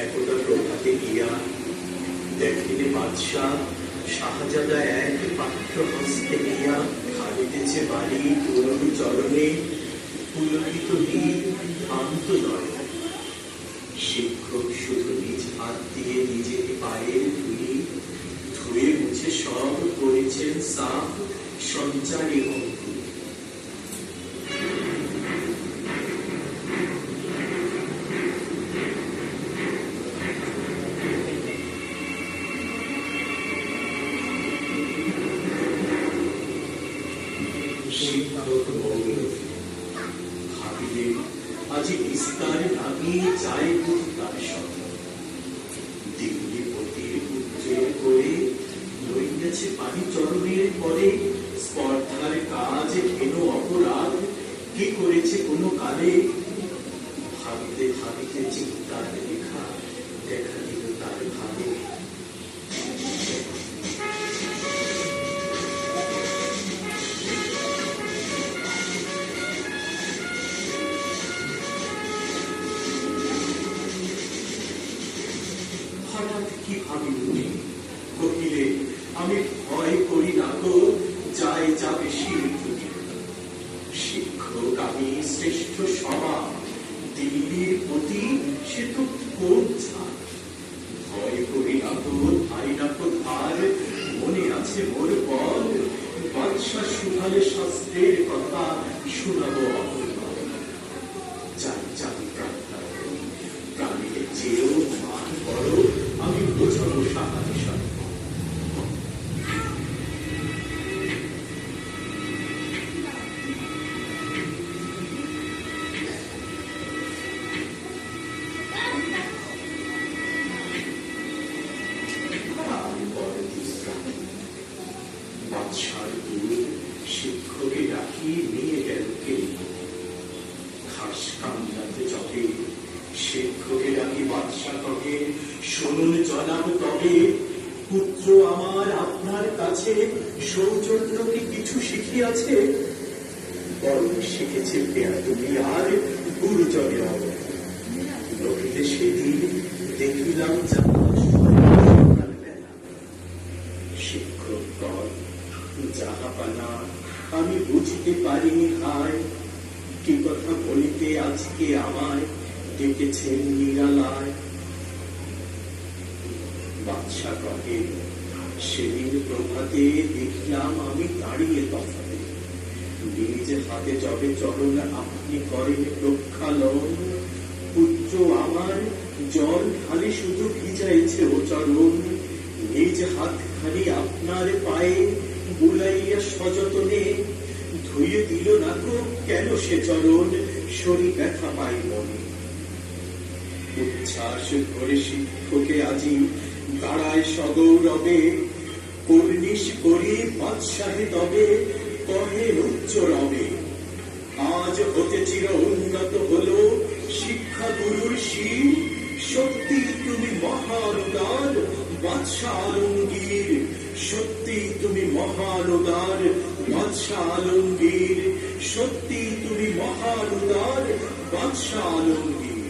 একদা প্রভাতে গিয়া দেখিলে বাদশাহ শাহজাদা এক পাত্র হস্তে নিয়া খালিতেছে বাড়ি পুরনো চরণে পুলকিত নীল শান্ত নয়। শিক্ষক শুধু নিজ হাত দিয়ে নিজের পায়ের ধুলি ধুয়ে মুছে সব করেছেন সাফ সঞ্চারী অঙ্কুর শিক্ষক মৌন ভাবিলে আজি বিস্তার নামিয়ে যায় সঙ্গে। দিল্লি পতির পুত্রের করে লইয়াছে পানি চরণের পরে, স্পর্ধার কাজ কেন অপরাধ? কি করেছে কোনো কালে? ভাবিতে ভাবিতে চিন্তার হঠাৎ কি ভাবি উনি কহিলে, আমি ভয় করি না তো যাই যাবে তুমি শিক্ষক আমি শ্রেষ্ঠ সভা দিল্লির প্রতি সে তো কোন ভয় করি না তো ধারি না তো মনে আছে মোর বল। বাদশা সুভালে শাস্ত্রের কথা শোনাবো বোঝাবো কহে শুনুন জনাব তবে, পুত্র আমার আপনার কাছে কিছু শিখিয়াছে? শিখেছে আর সেদিন দেখিলাম আমি বুঝতে পারিনি হায়। কি কথা বলিতে আজকে আমায় ডেকেছেন নিরালায়। বাদশা সেদিন প্রভাতে দেখলাম আমি দাঁড়িয়ে তফাতে। নিজ হাতে যবে চরণ আপনি করেন প্রক্ষালন পুত্র আমার জল ঢালে শুধু ভিজাইছে ও চরণ, নিজ হাতখানি আপনার পায়ে বুলাইয়া সযতনে ধুয়ে দিল না তো কেন সে চরণ? শরীর ব্যথা পাই মনে। উচ্ছ্বাস করে শিক্ষকে আজি দাঁড়ায় সগৌরবে কর্নিশ করি বাদশাহে তবে, কহে উচ্চ রবে। আজ হতে চির উন্নত হলো শিক্ষা গুরুর শির সত্যি তুমি মহানুদার বাদশাহ আলমগীর সত্যি তুমি মহানুদার বাদশাহ আলমগীর সত্যি তুমি মহানুদার বাদশাহ আলমগীর